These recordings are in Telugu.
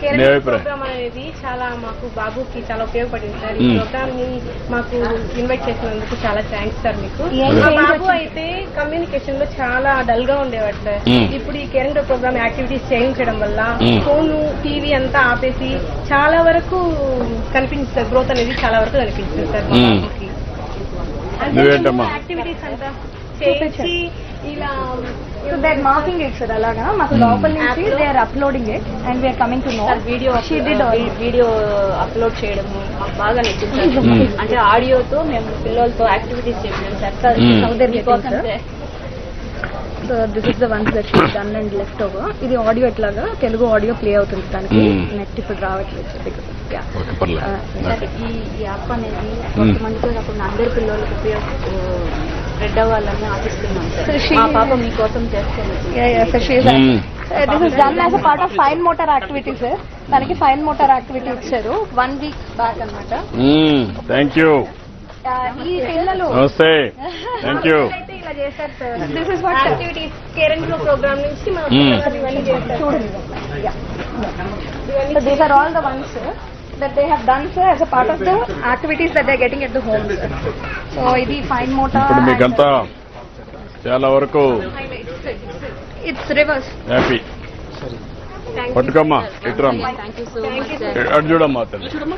కేరళ మీ అభిప్రాయం ప్రోగ్రామ్ అనేది చాలా మాకు బాబుకి చాలా ఉపయోగపడింది సార్ ఈ. ప్రోగ్రామ్ని మాకు ఇన్వైట్ చేసినందుకు చాలా థ్యాంక్స్ సార్ మీకు మా బాబు? అయితే కమ్యూనికేషన్లో చాలా డల్గా ఉండేవాడు సార్. ఇప్పుడు ఈ కేరళ ప్రోగ్రామ్ యాక్టివిటీస్ చేయించడం వల్ల. ఫోన్ టీవీ అంతా ఆపేసి చాలా వరకు కనిపించింది సార్ గ్రోత్ అనేది చాలా వరకు కనిపించింది సార్ మా. బాబుకి? యాక్టివిటీస్ అంతా చేయించి ఇలా so they marking it sir అలాగా. మాకు లోపల నుంచి they are uploading it and we're coming to know video. Video upload చేయడం మాకు బాగా నచ్చింది. మ్మ్. అంటే ఆడియోతో మేము పిల్లలతో యాక్టివిటీస్ చేసాం sir. So this is the ones that she done and left over ఇది ఆడియో ఎట్లాగా? తెలుగు ఆడియో ప్లే అవుతుంది దానికి. Hmm. నెట్ ఇప్పుడు రావట్లేదు బికాస్ ఈ ఈ యాప్ అనేది కొంతమందితో కాకుండా అందరి పిల్లలకు ఉపయోగ స్ప్రెడ్ అవ్వాలని ఆశిస్తున్నాం So సార్ she- మా పాప మీకోసం చేస్తాను మ్మ్. This is done as a part of fine motor activities దానికి ఫైన్ మోటార్ యాక్టివిటీ ఇచ్చారు. వన్ వీక్ బ్యాక్ అనమాట థ్యాంక్ యూ ఈ పిల్లలు నమస్తే థ్యాంక్ యూ అయితే ఇలా చేశారు sir. This is what activities Kerala program నుంచి మా మ్మ్. పిల్లలు ఇవన్నీ చేస్తారు చూడండి. ఇవన్నీ are all the ones sir, that they have done sir as a part of the activities that they are getting at the home sir. So ఇది fine motor. ఇప్పుడు మీకంతా చాలా వరకు It's reverse. Happy you. పట్టుకోమ్మా ఇటురమ్మా. అటు చూడమ్మా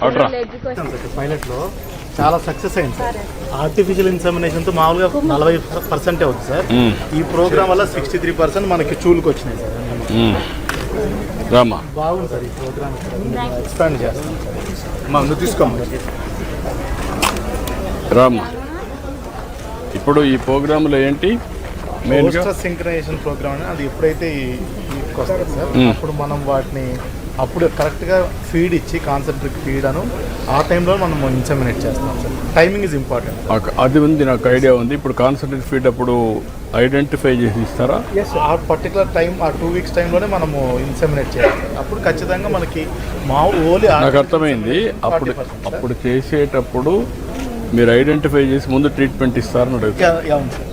అటురా పైలట్లో చాలా సక్సెస్ అయింది సార్ ఆర్టిఫిషియల్ ఇన్సమినేషన్తో మామూలుగా నలభై పర్సెంటే అవుతుంది సార్. ఈ ప్రోగ్రామ్ వల్ల సిక్స్టీ త్రీ పర్సెంట్ మనకి చూలుకు వచ్చినాయి సార్ రామ్మా బాగుంది సార్ ఈ ప్రోగ్రామ్ ఎక్స్పాండ్ చేస్తాం. నువ్వు తీసుకోమ్మా. రామ్మా ఇప్పుడు ఈ ప్రోగ్రాంలో ఏంటి? మెయిన్గా పోస్టర్ సింక్రనైజేషన్ ప్రోగ్రామ్ అని అది ఎప్పుడైతే ఈ- సార్. అప్పుడు మనం వాటిని అప్పుడు కరెక్ట్గా ఫీడ్ ఇచ్చి కాన్సెంట్రిక్ ఫీడ్ అను ఆ టైంలో మనం ఇన్సమినేట్ చేస్తాం సార్. టైమింగ్ ఇస్ ఇంపార్టెంట్ అది ఉంది నాకు ఐడియా ఉంది. ఇప్పుడు కాన్సన్ట్రేట్ ఫీడ్ అప్పుడు ఐడెంటిఫై చేసి ఇస్తారా? ఎస్ ఆ పర్టికులర్ టైం ఆ టూ వీక్స్ టైంలోనే మనము ఇన్సెమినేట్ చేయాలి. అప్పుడు ఖచ్చితంగా మనకి మా ఓన్లీ నాకు అర్థమైంది. అప్పుడు అప్పుడు చేసేటప్పుడు మీరు ఐడెంటిఫై చేసి ముందు ట్రీట్మెంట్ ఇస్తారని సార్.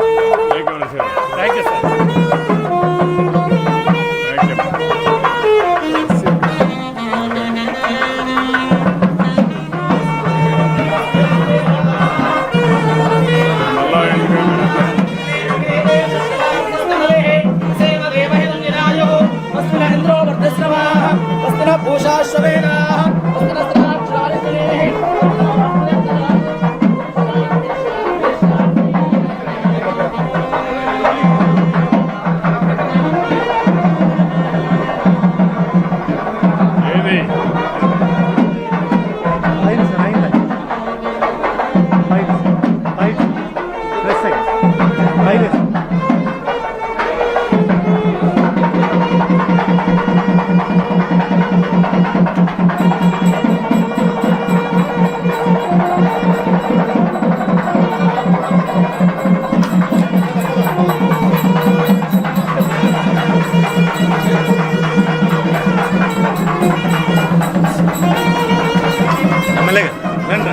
Música വേണ്ട